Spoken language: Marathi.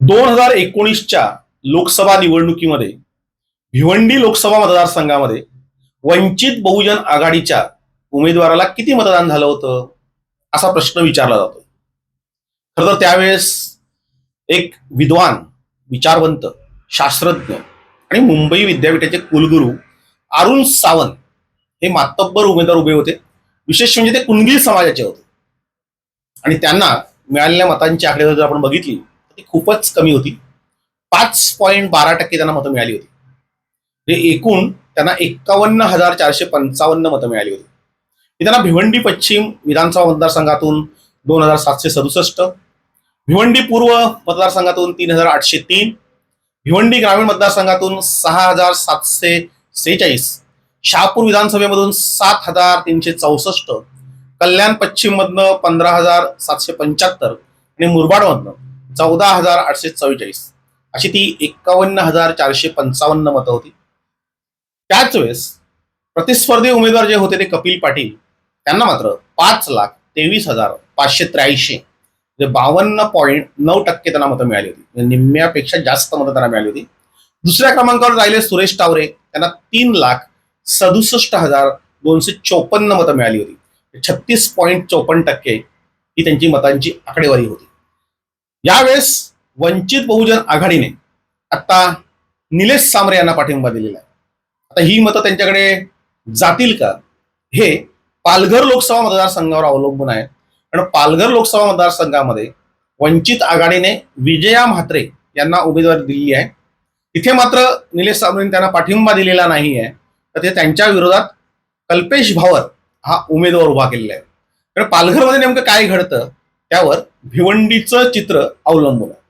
दोन हजार एकोणीसच्या लोकसभा निवडणुकीमध्ये भिवंडी लोकसभा मतदारसंघामध्ये वंचित बहुजन आघाडीच्या उमेदवाराला किती मतदान झालं होतं? असा प्रश्न विचारला जातो खर तर त्यावेळेस एक विद्वान विचारवंत शास्त्रज्ञ आणि मुंबई विद्यापीठाचे कुलगुरू अरुण सावंत हे मातब्बर उमेदवार उभे होते. विशेष म्हणजे ते कुणगीर समाजाचे होते. आणि त्यांना मिळालेल्या मतांची आकडेवारी जर आपण बघितली ती खूपच कमी होती. पाच पॉईंट बारा टक्के त्यांना मतं मिळाली होती. म्हणजे एकूण त्यांना एक्कावन्न हजार चारशे पंचावन्न मतं मिळाली होती. त्यांना भिवंडी पश्चिम विधानसभा मतदारसंघातून दोन हजार सातशे सदुसष्ट भिवंडी पूर्व मतदारसंघातून तीन हजार आठशे तीन भिवंडी ग्रामीण मतदारसंघातून सहा हजार सातशे सेहेचाळीस शहापूर विधानसभेमधून सात हजार तीनशे चौसष्ट कल्याण पश्चिम मधनं पंधरा हजार सातशे पंच्याहत्तर आणि मुरबाडमधनं चौदा हजार आठशे चव्वेचाळीस. अशी ती एक्कावन्न हजार चारशे पंचावन्न मतं होती. त्याच वेळेस प्रतिस्पर्धी उमेदवार जे होते ते कपिल पाटील त्यांना मात्र पाच लाख तेवीस हजार पाचशे त्र्याऐंशी म्हणजे बावन्न पॉईंट नऊ टक्के त्यांना मतं मिळाली होती. म्हणजे निम्म्यापेक्षा जास्त मतं त्यांना मिळाली होती. दुसऱ्या क्रमांकावर राहिले सुरेश टावरे त्यांना तीन लाख सदुसष्ट हजार दोनशे चोपन्न मतं मिळाली होती. छत्तीस पॉईंट चोपन्न टक्के ही त्यांची मतांची आकडेवारी होती. यावेळेस वंचित बहुजन आघाडीने आता निलेश सामरे यांना पाठिंबा दिलेला आहे. आता ही मतं त्यांच्याकडे जातील का? हे पालघर लोकसभा मतदारसंघावर अवलंबून आहे. कारण पालघर लोकसभा मतदारसंघामध्ये वंचित आघाडीने विजया म्हात्रे यांना उमेदवारी दिली आहे. तिथे मात्र निलेश सांबरेंनी त्यांना पाठिंबा दिलेला नाही आहे. तर ते त्यांच्या विरोधात कल्पेश भावर हा उमेदवार उभा केलेला आहे. कारण पालघरमध्ये नेमकं काय घडतं? त्यावर भिवंडीचं चित्र अवलंबून आहे.